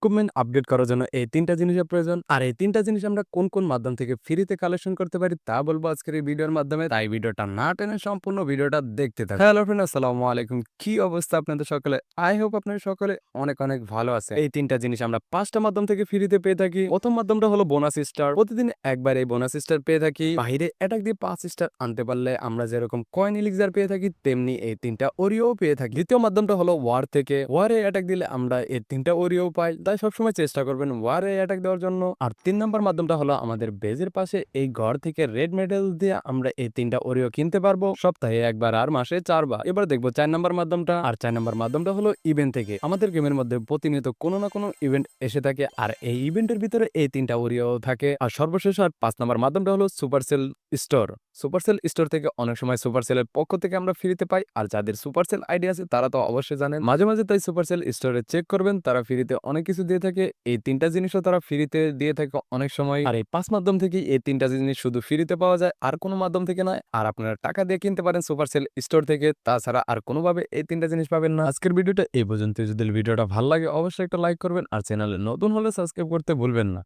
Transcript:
Equipment update করার জন্য এই তিনটা জিনিসের প্রয়োজন। আর এই তিনটা জিনিস আমরা কোন কোন মাধ্যম থেকে ফ্রিতে কালেকশন করতে পারি তা বলব আজকের এই ভিডিওর মাধ্যমে। তাই ভিডিওটা না টেনে সম্পূর্ণ ভিডিওটা দেখতে থাকুন। হ্যালো ফ্রেন্ড আসসালামু আলাইকুম। কি অবস্থা আপনাদের সকলে? আই হোপ আপনারা সকলে অনেক অনেক ভালো আছে এই তিনটা জিনিস আমরা পাঁচটা মাধ্যম থেকে ফ্রিতে পেয়ে থাকি। প্রথম মাধ্যমটা হলো বোনাস স্টার প্রতিদিন একবার এই বোনাস স্টার পেয়ে থাকি। বাইরে অ্যাটাক দিয়ে পাঁচ স্টার আনতে পারলে আমরা যেরকম কয়েন ইলিক্সার পেয়ে থাকি, তেমনি এই তিনটা ওরিও পেয়ে থাকি। দ্বিতীয় মাধ্যমটা হলো ওয়ার থেকে। ওয়ারে অ্যাটাক দিলে আমরা এই তিনটা ওরিও পাই। তাই সবসময় চেষ্টা করবেন ওয়ারে অ্যাটাক দেওয়ার জন্য। আর তিন নম্বর মাধ্যমটা হলো আমাদের বেজের পাশে এই ঘর থেকে রেড মেডেল দিয়ে আমরা এই তিনটা ওরিও কিনতে পারব। সপ্তাহে একবার আর মাসে চারবার। এবার দেখব চার নম্বর মাধ্যমটা। আর চার নম্বর মাধ্যমটা হলো ইভেন্ট থেকে। আমাদের গেমের মধ্যে প্রতিনিয়ত কোনো না কোনো ইভেন্ট এসে থাকে। আর এই ইভেন্টের ভিতরে এই তিনটা ওরিও থাকে। আর সর্বশেষ আর পাঁচ নম্বর মাধ্যমটা হলো সুপারসেল স্টোর সুপারসেল স্টোর থেকে অনেক সময় সুপারসেলের পক্ষ থেকে আমরা ফ্রিতে পাই। আর যাদের সুপারসেল আইডি আছে তারা তো অবশ্যই জানেন। মাঝে মাঝে তাই সুপারসেল স্টোরে চেক করবেন। তারা ফ্রিতে অনেক কিছু দিয়ে থাকে, এই তিনটা জিনিসও তারা ফ্রিতে দিয়ে থাকে অনেক সময়। আর এই পাঁচ মাধ্যম থেকে এই তিনটা জিনিস শুধু ফ্রিতে পাওয়া যায়, আর কোনো মাধ্যম থেকে নয়। আর আপনারা টাকা দিয়ে কিনতে পারেন সুপার সেল স্টোর থেকে, তাছাড়া আর কোনোভাবে এই তিনটা জিনিস পাবেন না। আজকের ভিডিওটা এই পর্যন্ত যদি ভিডিওটা ভালো লাগে, অবশ্যই একটা লাইক করবেন। আর চ্যানেলে নতুন হলে সাবস্ক্রাইব করতে ভুলবেন না।